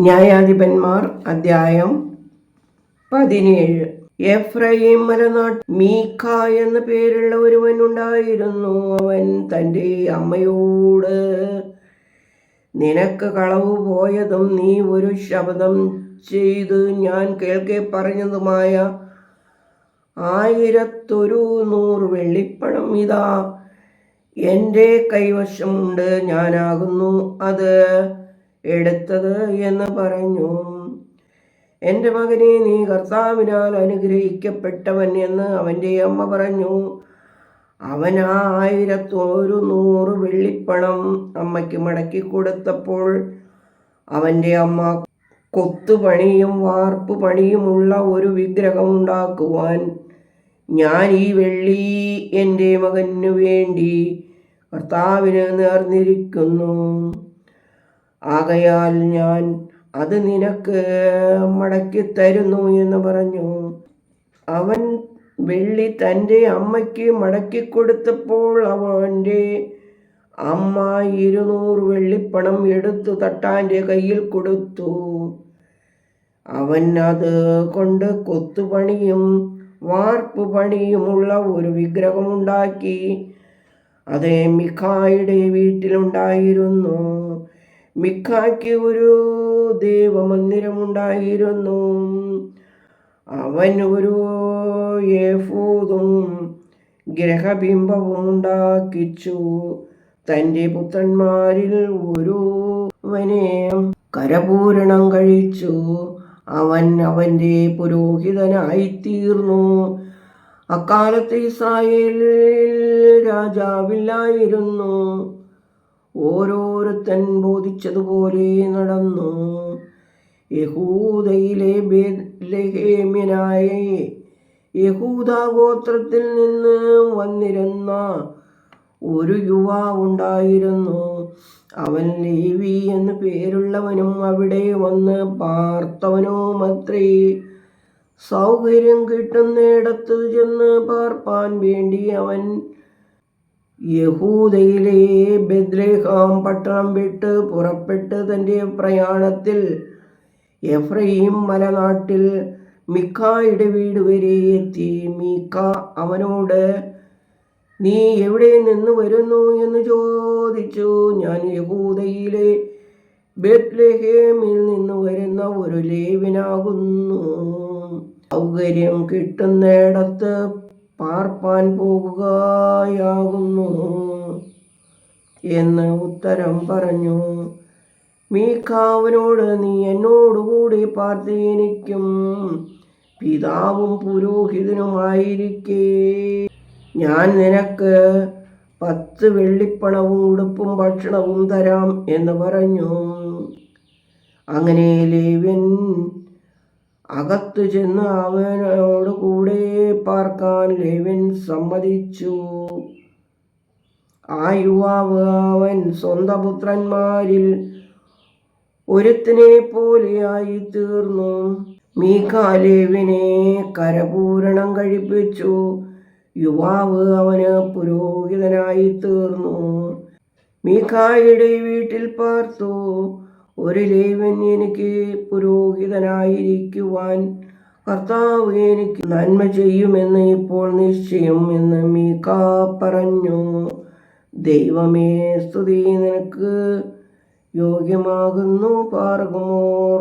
ന്യായാധിപന്മാർ അധ്യായം പതിനേഴ്. എഫ്രൈം മലനാട്ട് മീഖ എന്ന പേരുള്ള ഒരുവൻ ഉണ്ടായിരുന്നു. അവൻ തന്റെ അമ്മയോട് നിനക്ക് കളവ് പോയതും നീ ഒരു ശബ്ദം ചെയ്ത്. ഞാൻ കേൾക്കെ പറഞ്ഞതുമായ ആയിരത്തൊരു നൂറ് വെള്ളിപ്പണം ഇതാ. എന്റെ കൈവശമുണ്ട്. ഞാനാകുന്നു. അത് എടുത്തത് എന്ന് പറഞ്ഞു. എന്റെ മകനെ നീ കർത്താവിനാൽ അനുഗ്രഹിക്കപ്പെട്ടവൻ എന്ന് അവന്റെ അമ്മ പറഞ്ഞു. അവൻ ആ ആയിരത്തൊരു നൂറ് വെള്ളിപ്പണം അമ്മയ്ക്ക് മടക്കി കൊടുത്തപ്പോൾ അവന്റെ അമ്മ കൊത്തുപണിയും വാർപ്പ് പണിയുമുള്ള ഒരു വിഗ്രഹം ഉണ്ടാക്കുവാൻ ഞാൻ ഈ വെള്ളി എന്റെ മകനു വേണ്ടി കർത്താവിന് നേർന്നിരിക്കുന്നു. ആകയാൽ ഞാൻ അത് നിനക്ക് മടക്കി തരുന്നു എന്ന് പറഞ്ഞു. അവൻ വെള്ളി തന്റെ അമ്മയ്ക്ക് മടക്കി കൊടുത്തപ്പോൾ അവന്റെ അമ്മ ഇരുന്നൂറ് വെള്ളിപ്പണം എടുത്തു തട്ടാന്റെ കയ്യിൽ കൊടുത്തു. അവൻ അത് കൊണ്ട് കൊത്തുപണിയും വാർപ്പ് പണിയുമുള്ള ഒരു വിഗ്രഹമുണ്ടാക്കി അത് മിഖായുടെ വീട്ടിലുണ്ടായിരുന്നു. മിഖായ്ക്ക് ഒരു ദേവമന്ദിരമുണ്ടായിരുന്നു. അവൻ ഒരു ഏഫൂതും ഗ്രഹബിംബവും ഉണ്ടാക്കിച്ചു തന്റെ പുത്രന്മാരിൽ ഒരുവനെ കരപൂരണം കഴിച്ചു. അവൻ അവന്റെ പുരോഹിതനായിത്തീർന്നു. അക്കാലത്ത് ഇസ്രായേലിൽ രാജാവില്ലായിരുന്നു. ഓരോരുത്തൻ ബോധിച്ചതുപോലെ നടന്നു. യഹൂദയിലെ ബേദ്ലഹേമ്യനായ യഹൂദാഗോത്രത്തിൽ നിന്ന് വന്നിരുന്ന ഒരു യുവാവുണ്ടായിരുന്നു അവൻ ലേവി എന്നു പേരുള്ളവനും അവിടെ വന്ന് പാർത്തവനുമത്രേ സൗകര്യം കിട്ടുന്നിടത്ത് ചെന്ന് പാർപ്പാൻ വേണ്ടി അവൻ യഹൂദയിലെ ബദ്രേഹാം പട്ടണം വിട്ട് പുറപ്പെട്ട് തന്റെ പ്രയാണത്തിൽ എഫ്രൈം മലനാട്ടിൽ മിക്കായുടെ വീട് വരെ എത്തി. മീക്ക അവനോട് നീ എവിടെ നിന്ന് വരുന്നു? എന്ന് ചോദിച്ചു. ഞാൻ യഹൂദയിലെ ബെത്ലഹേമിൽ നിന്ന് വരുന്ന ഒരു ലേവിനാകുന്നു സൗകര്യം കിട്ടുന്നിടത്ത് പാർപ്പാൻ പോകുകയാകുന്നു എന്ന് ഉത്തരം പറഞ്ഞു. മീഖാവിനോട് നീ എന്നോടുകൂടി പാർത്തേനിക്കും പിതാവും പുരോഹിതനുമായിരിക്കേ. ഞാൻ നിനക്ക് പത്ത് വെള്ളിപ്പണവും ഉടുപ്പും ഭക്ഷണവും തരാം എന്ന് പറഞ്ഞു. അങ്ങനെ ലേവ്യൻ അകത്തു ചെന്ന് അവനോട് കൂടെ പാർക്കാൻ ലേവ്യൻ സമ്മതിച്ചു. ആ യുവാവ് അവൻ സ്വന്തം പുത്രന്മാരിൽ ഒരുത്തിനെ പോലെയായി തീർന്നു മീഖാലേവിനെ കരപൂരണം കഴിപ്പിച്ചു. യുവാവ് അവന് പുരോഹിതനായി തീർന്നു മീഖായുടെ വീട്ടിൽ പാർത്തു. ഒരു ലേവൻ എനിക്ക് പുരോഹിതനായിരിക്കുവാൻ കർത്താവ് എനിക്ക് നന്മ ചെയ്യുമെന്ന് ഇപ്പോൾ നിശ്ചയം എന്ന് മീക്ക പറഞ്ഞു. ദൈവമേ സ്തുതി നിനക്ക് യോഗ്യമാകുന്നു പാർഗമോർ.